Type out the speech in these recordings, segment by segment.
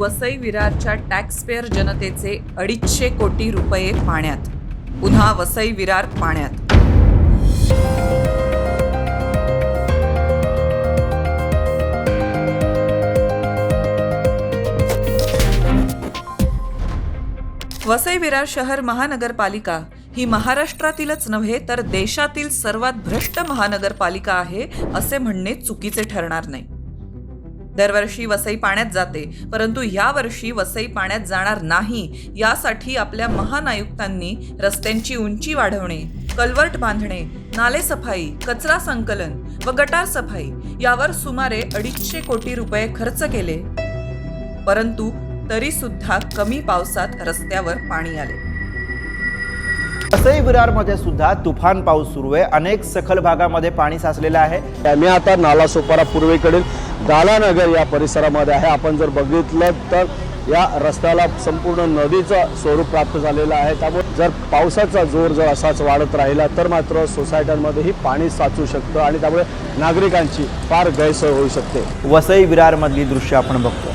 वसई विरारच्या टॅक्सपेअर जनतेचे अडीचशे कोटी रुपये पाण्यात. पुन्हा वसई विरार पाण्यात. वसई विरार शहर महानगरपालिका ही महाराष्ट्रातीलच नव्हे तर देशातील सर्वात भ्रष्ट महानगरपालिका आहे असे म्हणणे चुकीचे ठरणार नाही. दरवर्षी वसई पाण्यात जाते. परंतु यावर्षी वसई पाण्यात जाणार नाही. यासाठी आपल्या महान आयुक्तांनी रस्त्यांची उंची वाढवणे कल्वर्ट बांधणे नाले सफाई कचरा संकलन व गटार सफाई यावर सुमारे अडीचशे कोटी रुपये खर्च केले. परंतु तरी सुद्धा कमी पावसात रस्त्यावर पाणी आले. वसई विरारमध्ये सुद्धा तुफान पाऊस सुरू आहे. अनेक सखल भागामध्ये पाणी साचलेलं आहे. मी आता नालासोपारा पूर्वेकडील दालानगर या परिसरामध्ये आहे. आपण जर बघितलं तर या रस्त्याला संपूर्ण नदीचं स्वरूप प्राप्त झालेलं आहे. त्यामुळे जर पावसाचा जोर जर असाच वाढत राहिला तर मात्र सोसायट्यांमध्येही पाणी साचू शकतं आणि त्यामुळे नागरिकांची फार गैरसोय होऊ शकते. वसई विरारमधली दृश्य आपण बघतो.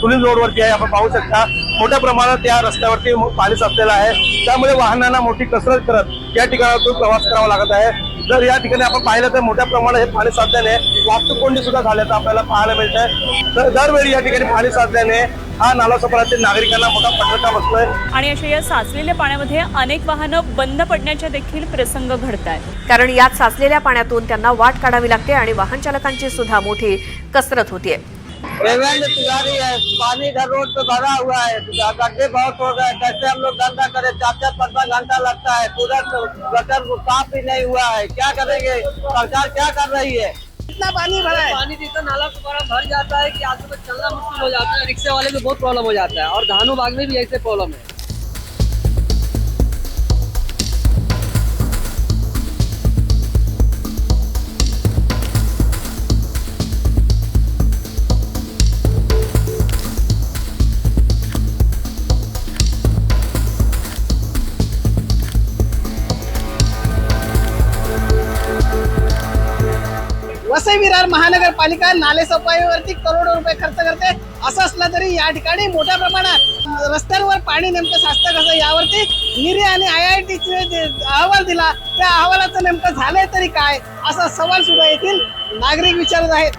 पुलिस रोडवरती आहे. आपण पाहू शकता. मोठ्या प्रमाणात या रस्त्यावरती पाणी साचलेलं आहे. त्यामुळे वाहनांना मोठी कसरत करत या ठिकाणातून प्रवास करावा लागत आहे. जर या ठिकाणी आपण पाहिलं तर मोठ्या प्रमाणात हे पाणी साचल्याने वाहतूक कोंडी सुद्धा झाल्याचं आपल्याला पाहायला मिळत आहे तर दरवेळी या ठिकाणी पाणी साचल्याने हा नाला सफरातील नागरिकांना मोठा फटका बसतोय. आणि अशा या साचलेल्या पाण्यामध्ये अनेक वाहनं बंद पडण्याच्या देखील प्रसंग घडत आहेत कारण यात साचलेल्या पाण्यातून त्यांना वाट काढावी लागते आणि वाहन चालकांची सुद्धा मोठी कसरत होतीये. रेवंड जारी है। पानी इधर रोड पे भरा हुआ है। गड्ढे बहुत हो गए। कैसे हम लोग धंधा करें? चार चार पाँच पाँच घंटा लगता है। पूरा गटर साफ़ ही नहीं हुआ है। क्या करेंगे? सरकार क्या कर रही है? इतना पानी भरा है। पानी इतना नाला सुपारा भर जाता है कि आज को चलना मुश्किल हो जाता है। रिक्शे वाले में बहुत प्रॉब्लम हो जाता है। और धानु बाग में भी ऐसे प्रॉब्लम है। वसई विरार महानगरपालिका नाले सफाईवरती करोडो रुपये खर्च करते. असं असलं तरी या ठिकाणी मोठ्या प्रमाणात रस्त्यांवर पाणी नेमकं साचतं कसं? यावरती निरी आणि आय आय टीचे जे अहवाल दिला त्या अहवालाचं नेमकं झालंय तरी काय? असा सवाल सुद्धा येथील नागरिक विचारत आहेत.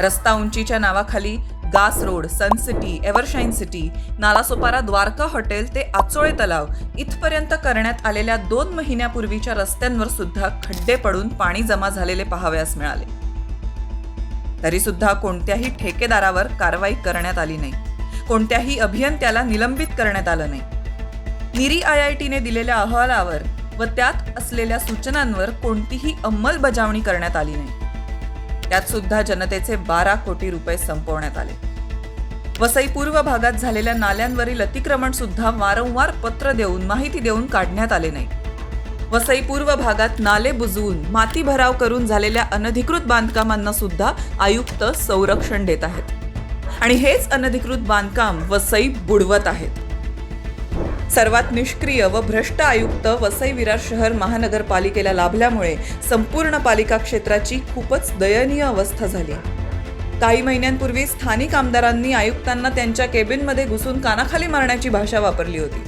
रस्ता उंचीच्या नावाखाली Gas road Sun City Evershine City Nalasopara Dwarka hotel ते आचोळे तलाव इथपर्यंत करण्यात आलेल्या दोन महिन्यापूर्वीच्या रस्त्यांवर सुद्धा खड्डे पडून पाणी जमा झालेले पाहावयास मिळाले. तरीसुद्धा कोणत्याही ठेकेदारावर कारवाई करण्यात आली नाही. कोणत्याही अभियंत्याला निलंबित करण्यात आलं नाही. निरी आय आय टीने दिलेल्या अहवालावर व त्यात असलेल्या सूचनांवर कोणतीही अंमलबजावणी करण्यात आली नाही. त्यात सुद्धा जनतेचे बारा कोटी रुपये संपवण्यात आले. वसई पूर्व भागात झालेल्या नाल्यांवरील अतिक्रमण सुद्धा वारंवार पत्र देऊन माहिती देऊन काढण्यात आले नाही. वसई पूर्व भागात नाले बुजवून माती भराव करून झालेल्या अनधिकृत बांधकामांना सुद्धा आयुक्त संरक्षण देत आहेत. आणि हेच अनधिकृत बांधकाम वसई बुडवत आहेत. सर्वात निष्क्रिय व भ्रष्ट आयुक्त वसई विरार शहर महानगरपालिकेला लाभल्यामुळे संपूर्ण पालिका क्षेत्राची खूपच दयनीय अवस्था झाली काही महिन्यांपूर्वी स्थानिक आमदारांनी आयुक्तांना त्यांच्या केबिनमध्ये घुसून कानाखाली मारण्याची भाषा वापरली होती.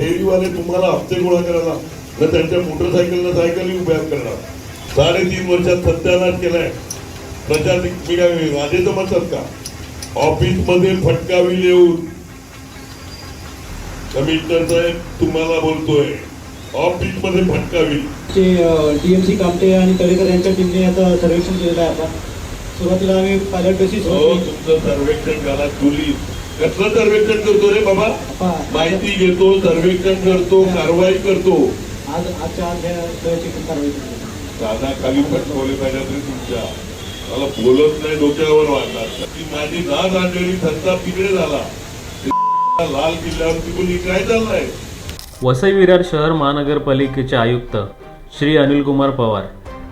फेरीवाले तुम्हाला हप्ते गोळा करायला. न त्यांच्या मोटरसायकलला सायकली उभ्या करणार. साडेतीन वर्षात सत्यानाश केलाय. प्रचार माझे तर म्हणतात का? ऑफिसमध्ये फटकावी येऊन. कमिशनर साहेब तुम्हाला बोलतोय. ऑफिसमध्ये फटकावी टीएमसी कामटे आणि तळेकर यांच्या टीमने आता सर्वेक्षण केलेलं आहे आता. सुरुवातीला आम्ही पायलट बेसिस हो तुमचं सर्वेक्षण करा तुली. कसलं सर्वेक्षण करतो रे बाबा? माहिती घेतो सर्वेक्षण करतो कारवाई करतो. आज आजच्या कारवाई दादा खाली फटकवले पाहिजे तरी तुमच्या. मला बोलत नाही डोक्यावर वाढणार. ती माझी नाद आणलेली सत्ता तिकडे झाला. लाल किल्ल्यावरती कोणी काय चाललंय? वसई विरार शहर महानगरपालिकेचे आयुक्त श्री अनिल कुमार पवार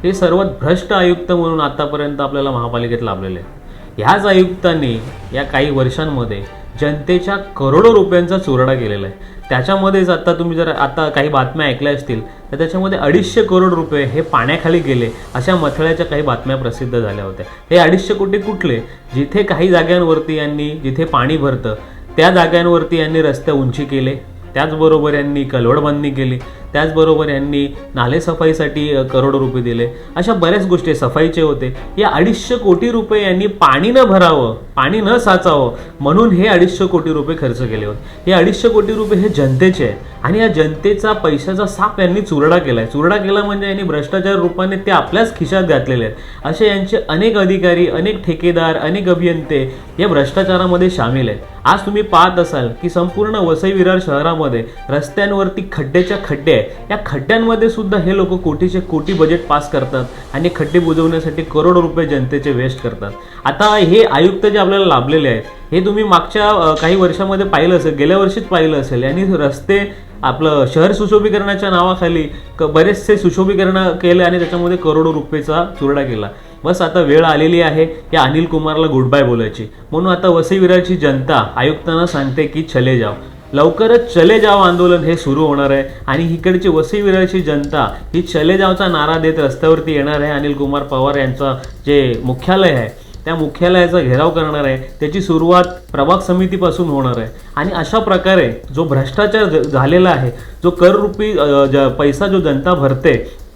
हे सर्वात भ्रष्ट आयुक्त म्हणून आतापर्यंत आपल्याला महापालिकेत लाभलेले आहेत. ह्याच आयुक्तांनी या काही वर्षांमध्ये जनतेच्या करोडो रुपयांचा चुरडा केलेला आहे. त्याच्यामध्येच आता तुम्ही जर आता काही बातम्या ऐकल्या असतील तर त्याच्यामध्ये अडीचशे करोड रुपये हे पाण्याखाली गेले अशा मथळ्याच्या काही बातम्या प्रसिद्ध झाल्या होत्या. हे अडीचशे कोटी कुठले? जिथे काही जाग्यांवरती यांनी जिथे पाणी भरतं त्या जाग्यांवरती यांनी रस्ते उंची केले. त्याचबरोबर यांनी कलवडबांधणी केली. त्याचबरोबर यांनी नालेसफाईसाठी करोडो रुपये दिले. अशा बऱ्याच गोष्टी सफाईचे होते. या अडीचशे कोटी रुपये यांनी पाणी न भरावं पाणी न साचावं म्हणून हे अडीचशे कोटी रुपये खर्च केले होते. हे अडीचशे कोटी रुपये हे जनतेचे आहेत. आणि या जनतेचा पैशाचा साप यांनी चुरडा केला आहे चुरडा केला म्हणजे यांनी भ्रष्टाचार रूपाने ते आपल्याच खिशात घातलेले आहेत. असे यांचे अनेक अधिकारी अनेक ठेकेदार अनेक अभियंते या भ्रष्टाचारामध्ये सामील आहेत. आज तुम्ही पाहत असाल की संपूर्ण वसई विरार शहरामध्ये रस्त्यांवरती खड्ड्याच्या खड्डे आहे या खड्ड्यांमध्ये सुद्धा हे लोक कोटीचे कोटी बजेट पास करतात आणि खड्डे बुजवण्यासाठी करोडो रुपये जनतेचे वेस्ट करतात. आता हे आयुक्त जे आपल्याला लाभलेले आहेत हे तुम्ही मागच्या काही वर्षामध्ये पाहिलं असेल गेल्या वर्षीच पाहिलं असेल आणि रस्ते आपलं शहर सुशोभीकरणाच्या नावाखाली क बरेचसे सुशोभीकरण केले आणि त्याच्यामध्ये करोडो रुपयेचा चुरडा केला. बस आता वेळ आलेली आहे या अनिल कुमारला गुड बाय बोलायची. म्हणून आता वसईविराची जनता आयुक्तांना सांगते की चले जाव लवकरच चले जाव आंदोलन हे सुरू होणार आहे. आणि इकडची वसई विरळची जनता ही चले जावचा नारा देत रस्त्यावरती येणार आहे. अनिल कुमार पवार यांचं जे मुख्यालय आहे त्या मुख्यालयाचा घेराव करणार आहे. त्याची सुरुवात प्रभाग समितीपासून होणार आहे. आणि अशा प्रकारे जो भ्रष्टाचार झालेला आहे जो कररूपी ज- पैसा जो जनता भरते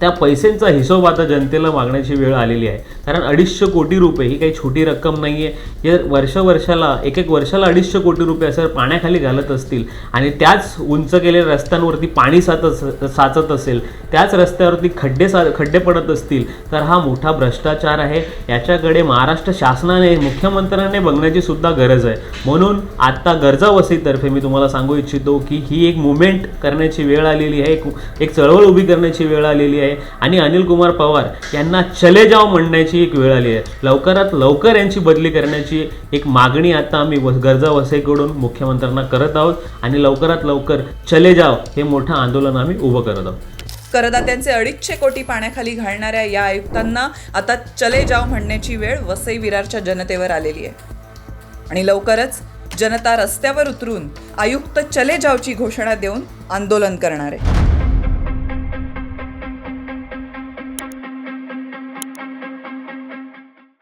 त्या पैशांचा हिशोब आता जनतेला मागण्याची वेळ आलेली आहे. कारण अडीचशे कोटी रुपये ही काही छोटी रक्कम नाही आहे जर वर्ष वर्षाला एक एक वर्षाला अडीचशे कोटी रुपये असं पाण्याखाली घालत असतील आणि त्याच उंच केलेल्या रस्त्यांवरती पाणी साचत साचत असेल त्याच रस्त्यावरती खड्डे सा खड्डे पडत असतील तर हा मोठा भ्रष्टाचार आहे. याच्याकडे महाराष्ट्र शासनाने मुख्यमंत्र्यांनी बघण्याची सुद्धा गरज आहे. म्हणून आत्ता गरजा वसईतर्फे मी तुम्हाला सांगू इच्छितो की ही एक मुवमेंट करण्याची वेळ आलेली आहे एक- एक चळवळ उभी करण्याची वेळ आलेली आहे. आणि अनिल कुमार पवार यांना चले जाव म्हणण्याची एक वेळ आली आहे. लवकरात लवकर यांची बदली करण्याची एक मागणी आता आम्ही गरजा वसईकडून मुख्यमंत्र्यांना करत आहोत. आणि लवकरात लवकर चले जाव हे मोठं आंदोलन आम्ही उभं करत आहोत. करदात्यांचे अडीचशे कोटी पाण्याखाली घालणाऱ्या या आयुक्तांना आता चले जाव म्हणण्याची वेळ वसई विरारच्या जनतेवर आलेली आहे. आणि लवकरच जनता रस्त्यावर उतरून आयुक्त चले जावची घोषणा देऊन आंदोलन करणार आहे.